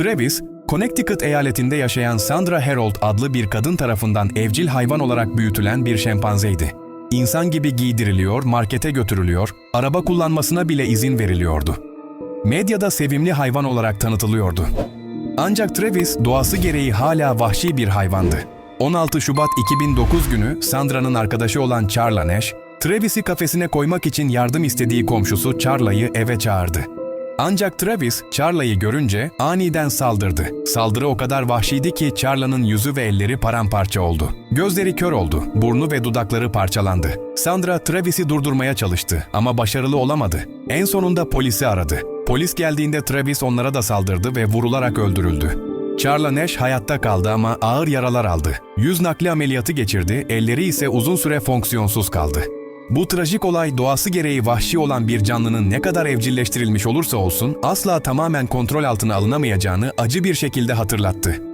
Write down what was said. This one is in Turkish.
Travis, Connecticut eyaletinde yaşayan Sandra Herold adlı bir kadın tarafından evcil hayvan olarak büyütülen bir şempanzeydi. İnsan gibi giydiriliyor, markete götürülüyor, araba kullanmasına bile izin veriliyordu. Medyada sevimli hayvan olarak tanıtılıyordu. Ancak Travis doğası gereği hala vahşi bir hayvandı. 16 Şubat 2009 günü Sandra'nın arkadaşı olan Charla Nash, Travis'i kafesine koymak için yardım istediği komşusu Charla'yı eve çağırdı. Ancak Travis, Charla'yı görünce aniden saldırdı. Saldırı o kadar vahşiydi ki Charla'nın yüzü ve elleri paramparça oldu. Gözleri kör oldu, burnu ve dudakları parçalandı. Sandra, Travis'i durdurmaya çalıştı ama başarılı olamadı. En sonunda polisi aradı. Polis geldiğinde Travis onlara da saldırdı ve vurularak öldürüldü. Charla Nash hayatta kaldı ama ağır yaralar aldı. Yüz nakli ameliyatı geçirdi, elleri ise uzun süre fonksiyonsuz kaldı. Bu trajik olay doğası gereği vahşi olan bir canlının ne kadar evcilleştirilmiş olursa olsun asla tamamen kontrol altına alınamayacağını acı bir şekilde hatırlattı.